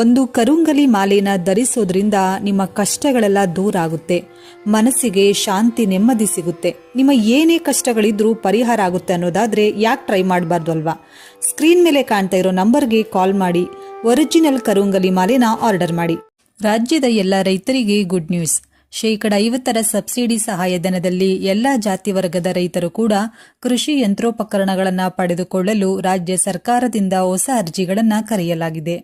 ಒಂದು ಕರುಂಗಲಿ ಮಾಲೆನ ಧರಿಸೋದ್ರಿಂದ ನಿಮ್ಮ ಕಷ್ಟಗಳೆಲ್ಲ ದೂರ ಆಗುತ್ತೆ ಮನಸ್ಸಿಗೆ ಶಾಂತಿ ನೆಮ್ಮದಿ ಸಿಗುತ್ತೆ. ನಿಮ್ಮ ಏನೇ ಕಷ್ಟಗಳಿದ್ರೂ ಪರಿಹಾರ ಆಗುತ್ತೆ ಅನ್ನೋದಾದ್ರೆ ಯಾಕೆ ಟ್ರೈ ಮಾಡಬಾರ್ದು ಅಲ್ವಾ? ಸ್ಕ್ರೀನ್ ಮೇಲೆ ಕಾಣ್ತಾ ಇರೋ ನಂಬರ್ಗೆ ಕಾಲ್ ಮಾಡಿ. ಒರಿಜಿನಲ್ ಕರುಂಗಲಿ ಮಾಲೆನ ಆರ್ಡರ್ ಮಾಡಿ. ರಾಜ್ಯದ ಎಲ್ಲ ರೈತರಿಗೆ ಗುಡ್ ನ್ಯೂಸ್ ಶೇಕಡ ಐವತ್ತರ ಸಬ್ಸಿಡಿ ಸಹಾಯಧನದಲ್ಲಿ ಎಲ್ಲಾ ಜಾತಿ ವರ್ಗದ ರೈತರು ಕೂಡ ಕೃಷಿ ಯಂತ್ರೋಪಕರಣಗಳನ್ನು ಪಡೆದುಕೊಳ್ಳಲು ರಾಜ್ಯ ಸರ್ಕಾರದಿಂದ ಹೊಸ ಅರ್ಜಿಗಳನ್ನು ಕರೆಯಲಾಗಿದೆ.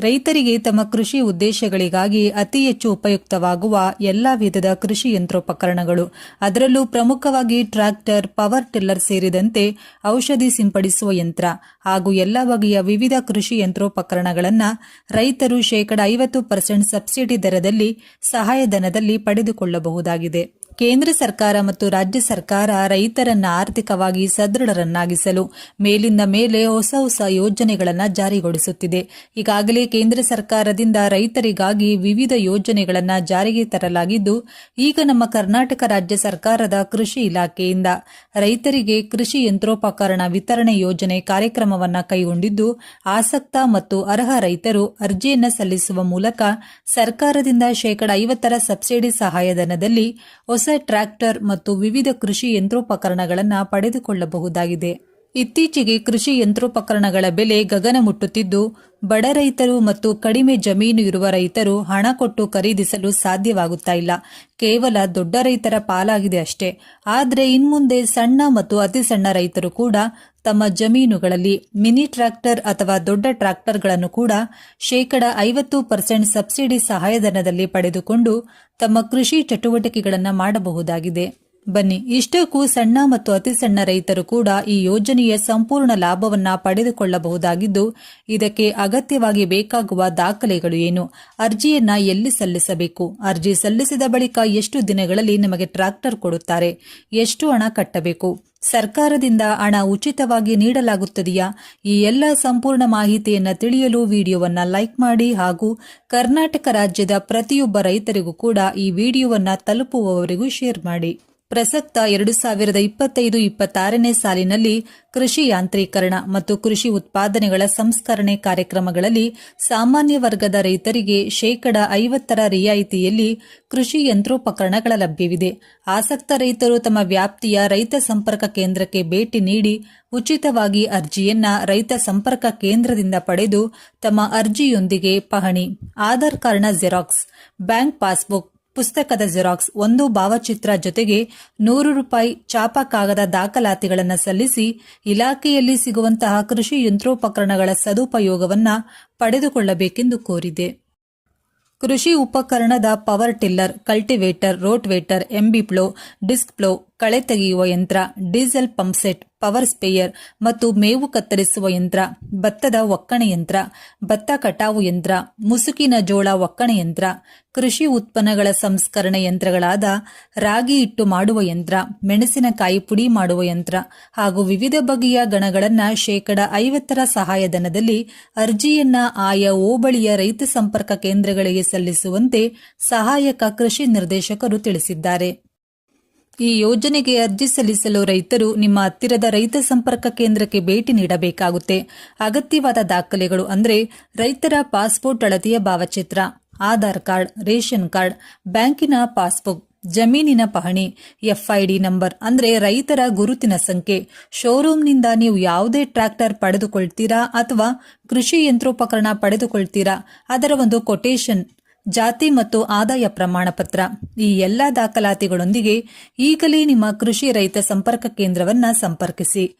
ರೈತರಿಗೆ ತಮ್ಮ ಕೃಷಿ ಉದ್ದೇಶಗಳಿಗಾಗಿ ಅತಿ ಹೆಚ್ಚು ಉಪಯುಕ್ತವಾಗುವ ಎಲ್ಲಾ ವಿಧದ ಕೃಷಿ ಯಂತ್ರೋಪಕರಣಗಳು. ಅದರಲ್ಲೂ ಪ್ರಮುಖವಾಗಿ ಟ್ರ್ಯಾಕ್ಟರ್, ಪವರ್ ಟಿಲ್ಲರ್ ಸೇರಿದಂತೆ ಔಷಧಿ ಸಿಂಪಡಿಸುವ ಯಂತ್ರ ಹಾಗೂ ಎಲ್ಲ ಬಗೆಯ ವಿವಿಧ ಕೃಷಿ ಯಂತ್ರೋಪಕರಣಗಳನ್ನು ರೈತರು ಶೇಕಡ ಐವತ್ತು ಪರ್ಸೆಂಟ್ ಸಬ್ಸಿಡಿ ದರದಲ್ಲಿ ಸಹಾಯಧನದಲ್ಲಿ ಪಡೆದುಕೊಳ್ಳಬಹುದಾಗಿದೆ. ಕೇಂದ್ರ ಸರ್ಕಾರ ಮತ್ತು ರಾಜ್ಯ ಸರ್ಕಾರ ರೈತರನ್ನ ಆರ್ಥಿಕವಾಗಿ ಸದೃಢರನ್ನಾಗಿಸಲು ಮೇಲಿಂದ ಮೇಲೆ ಹೊಸ ಹೊಸ ಯೋಜನೆಗಳನ್ನು ಜಾರಿಗೊಳಿಸುತ್ತಿದೆ. ಈಗಾಗಲೇ ಕೇಂದ್ರ ಸರ್ಕಾರದಿಂದ ರೈತರಿಗಾಗಿ ವಿವಿಧ ಯೋಜನೆಗಳನ್ನು ಜಾರಿಗೆ ತರಲಾಗಿದ್ದು, ಈಗ ನಮ್ಮ ಕರ್ನಾಟಕ ರಾಜ್ಯ ಸರ್ಕಾರದ ಕೃಷಿ ಇಲಾಖೆಯಿಂದ ರೈತರಿಗೆ ಕೃಷಿ ಯಂತ್ರೋಪಕರಣ ವಿತರಣೆ ಯೋಜನೆ ಕಾರ್ಯಕ್ರಮವನ್ನು ಕೈಗೊಂಡಿದ್ದು, ಆಸಕ್ತ ಮತ್ತು ಅರ್ಹ ರೈತರು ಅರ್ಜಿಯನ್ನು ಸಲ್ಲಿಸುವ ಮೂಲಕ ಸರ್ಕಾರದಿಂದ ಶೇಕಡ ಐವತ್ತರ ಸಬ್ಸಿಡಿ ಸಹಾಯಧನದಲ್ಲಿ ಹೊಸ ಟ್ರ್ಯಾಕ್ಟರ್ ಮತ್ತು ವಿವಿಧ ಕೃಷಿ ಯಂತ್ರೋಪಕರಣಗಳನ್ನು ಪಡೆದುಕೊಳ್ಳಬಹುದಾಗಿದೆ. ಇತ್ತೀಚೆಗೆ ಕೃಷಿ ಯಂತ್ರೋಪಕರಣಗಳ ಬೆಲೆ ಗಗನ ಮುಟ್ಟುತ್ತಿದ್ದು, ಬಡ ರೈತರು ಮತ್ತು ಕಡಿಮೆ ಜಮೀನು ಇರುವ ರೈತರು ಹಣ ಕೊಟ್ಟು ಖರೀದಿಸಲು ಸಾಧ್ಯವಾಗುತ್ತಾ ಇಲ್ಲ. ಕೇವಲ ದೊಡ್ಡ ರೈತರ ಪಾಲಾಗಿದೆ ಅಷ್ಟೇ. ಆದರೆ ಇನ್ಮುಂದೆ ಸಣ್ಣ ಮತ್ತು ಅತಿ ಸಣ್ಣ ರೈತರು ಕೂಡ ತಮ್ಮ ಜಮೀನುಗಳಲ್ಲಿ ಮಿನಿ ಟ್ರ್ಯಾಕ್ಟರ್ ಅಥವಾ ದೊಡ್ಡ ಟ್ರ್ಯಾಕ್ಟರ್ಗಳನ್ನು ಕೂಡ ಶೇಕಡ ಐವತ್ತು ಪರ್ಸೆಂಟ್ ಸಬ್ಸಿಡಿ ಸಹಾಯಧನದಲ್ಲಿ ಪಡೆದುಕೊಂಡು ತಮ್ಮ ಕೃಷಿ ಚಟುವಟಿಕೆಗಳನ್ನು ಮಾಡಬಹುದಾಗಿದೆ. ಬನ್ನಿ. ಇಷ್ಟಕ್ಕೂ ಸಣ್ಣ ಮತ್ತು ಅತಿ ಸಣ್ಣ ರೈತರು ಕೂಡ ಈ ಯೋಜನೆಯ ಸಂಪೂರ್ಣ ಲಾಭವನ್ನ ಪಡೆದುಕೊಳ್ಳಬಹುದಾಗಿದ್ದು, ಇದಕ್ಕೆ ಅಗತ್ಯವಾಗಿ ಬೇಕಾಗುವ ದಾಖಲೆಗಳು ಏನು? ಅರ್ಜಿಯನ್ನ ಎಲ್ಲಿ ಸಲ್ಲಿಸಬೇಕು? ಅರ್ಜಿ ಸಲ್ಲಿಸಿದ ಬಳಿಕ ಎಷ್ಟು ದಿನಗಳಲ್ಲಿ ನಿಮಗೆ ಟ್ರಾಕ್ಟರ್ ಕೊಡುತ್ತಾರೆ? ಎಷ್ಟು ಹಣ ಕಟ್ಟಬೇಕು? ಸರ್ಕಾರದಿಂದ ಹಣ ಉಚಿತವಾಗಿ ನೀಡಲಾಗುತ್ತದೆಯಾ? ಈ ಎಲ್ಲ ಸಂಪೂರ್ಣ ಮಾಹಿತಿಯನ್ನು ತಿಳಿಯಲು ವಿಡಿಯೋವನ್ನ ಲೈಕ್ ಮಾಡಿ ಹಾಗೂ ಕರ್ನಾಟಕ ರಾಜ್ಯದ ಪ್ರತಿಯೊಬ್ಬ ರೈತರಿಗೂ ಕೂಡ ಈ ವಿಡಿಯೋವನ್ನ ತಲುಪುವವರಿಗೂ ಶೇರ್ ಮಾಡಿ. ಪ್ರಸಕ್ತ ಎರಡು ಸಾವಿರದ ಇಪ್ಪತ್ತೈದು ಇಪ್ಪತ್ತಾರನೇ ಸಾಲಿನಲ್ಲಿ ಕೃಷಿ ಯಾಂತ್ರೀಕರಣ ಮತ್ತು ಕೃಷಿ ಉತ್ಪಾದನೆಗಳ ಸಂಸ್ಕರಣೆ ಕಾರ್ಯಕ್ರಮಗಳಲ್ಲಿ ಸಾಮಾನ್ಯ ವರ್ಗದ ರೈತರಿಗೆ ಶೇಕಡ ಐವತ್ತರ ರಿಯಾಯಿತಿಯಲ್ಲಿ ಕೃಷಿ ಯಂತ್ರೋಪಕರಣಗಳ ಲಭ್ಯವಿದೆ. ಆಸಕ್ತ ರೈತರು ತಮ್ಮ ವ್ಯಾಪ್ತಿಯ ರೈತ ಸಂಪರ್ಕ ಕೇಂದ್ರಕ್ಕೆ ಭೇಟಿ ನೀಡಿ ಉಚಿತವಾಗಿ ಅರ್ಜಿಯನ್ನ ರೈತ ಸಂಪರ್ಕ ಕೇಂದ್ರದಿಂದ ಪಡೆದು ತಮ್ಮ ಅರ್ಜಿಯೊಂದಿಗೆ ಪಹಣಿ. ಆಧಾರ್ ಕಾರ್ಡ್ನ ಜೆರಾಕ್ಸ್, ಬ್ಯಾಂಕ್ ಪಾಸ್ಬುಕ್ ಪುಸ್ತಕದ ಜೆರಾಕ್ಸ್ ಒಂದು ಭಾವಚಿತ್ರ ಜೊತೆಗೆ ನೂರು ರೂಪಾಯಿ ಚಾಪ ಕಾಗದ ದಾಖಲಾತಿಗಳನ್ನು ಸಲ್ಲಿಸಿ ಇಲಾಖೆಯಲ್ಲಿ ಸಿಗುವಂತಹ ಕೃಷಿ ಯಂತ್ರೋಪಕರಣಗಳ ಸದುಪಯೋಗವನ್ನು ಪಡೆದುಕೊಳ್ಳಬೇಕೆಂದು ಕೋರಿದೆ. ಕೃಷಿ ಉಪಕರಣದ power tiller, cultivator, rotavator MB plough disc plough ಕಳೆ ತೆಗೆಯುವ ಯಂತ್ರ, ಡೀಸೆಲ್ ಪಂಪ್ಸೆಟ್ ಪವರ್ ಸ್ಪೇಯರ್ ಮತ್ತು ಮೇವು ಕತ್ತರಿಸುವ ಯಂತ್ರ, ಭತ್ತದ ಒಕ್ಕಣೆ ಯಂತ್ರ, ಭತ್ತ ಕಟಾವು ಯಂತ್ರ, ಮುಸುಕಿನ ಜೋಳ ಒಕ್ಕಣೆ ಯಂತ್ರ, ಕೃಷಿ ಉತ್ಪನ್ನಗಳ ಸಂಸ್ಕರಣೆ ಯಂತ್ರಗಳಾದ ರಾಗಿ ಇಟ್ಟು ಮಾಡುವ ಯಂತ್ರ, ಮೆಣಸಿನಕಾಯಿ ಪುಡಿ ಮಾಡುವ ಯಂತ್ರ ಹಾಗೂ ವಿವಿಧ ಬಗೆಯ ಗಣಗಳನ್ನ ಶೇಕಡ ಐವತ್ತರ ಸಹಾಯಧನದಲ್ಲಿ ಅರ್ಜಿಯನ್ನ ಆಯಾ ಹೋಬಳಿಯ ರೈತ ಸಂಪರ್ಕ ಕೇಂದ್ರಗಳಿಗೆ ಸಲ್ಲಿಸುವಂತೆ ಸಹಾಯಕ ಕೃಷಿ ನಿರ್ದೇಶಕರು ತಿಳಿಸಿದ್ದಾರೆ. ಈ ಯೋಜನೆಗೆ ಅರ್ಜಿ ಸಲ್ಲಿಸಲು ರೈತರು ನಿಮ್ಮ ಹತ್ತಿರದ ರೈತ ಸಂಪರ್ಕ ಕೇಂದ್ರಕ್ಕೆ ಭೇಟಿ ನೀಡಬೇಕಾಗುತ್ತೆ. ಅಗತ್ಯವಾದ ದಾಖಲೆಗಳು ಅಂದರೆ ರೈತರ ಪಾಸ್ಪೋರ್ಟ್ ಅಳತೆಯ ಭಾವಚಿತ್ರ, ಆಧಾರ್ ಕಾರ್ಡ್, ರೇಷನ್ ಕಾರ್ಡ್, ಬ್ಯಾಂಕಿನ ಪಾಸ್ಬುಕ್, ಜಮೀನಿನ ಪಹಣಿ, ಎಫ್ಐಡಿ ನಂಬರ್ ಅಂದ್ರೆ ರೈತರ ಗುರುತಿನ ಸಂಖ್ಯೆ. ಶೋರೂಮ್ನಿಂದ ನೀವು ಯಾವುದೇ ಟ್ರ್ಯಾಕ್ಟರ್ ಪಡೆದುಕೊಳ್ತೀರಾ ಅಥವಾ ಕೃಷಿ ಯಂತ್ರೋಪಕರಣ ಪಡೆದುಕೊಳ್ತೀರಾ ಅದರ ಒಂದು ಕೊಟೇಶನ್ ಜಾತಿ ಮತ್ತು ಆದಾಯ ಪ್ರಮಾಣ ಪತ್ರ ಈ ಎಲ್ಲ ದಾಖಲಾತಿಗಳೊಂದಿಗೆ ಈಗಲೇ ನಿಮ್ಮ ಕೃಷಿ ರೈತ ಸಂಪರ್ಕ ಕೇಂದ್ರವನ್ನು ಸಂಪರ್ಕಿಸಿ.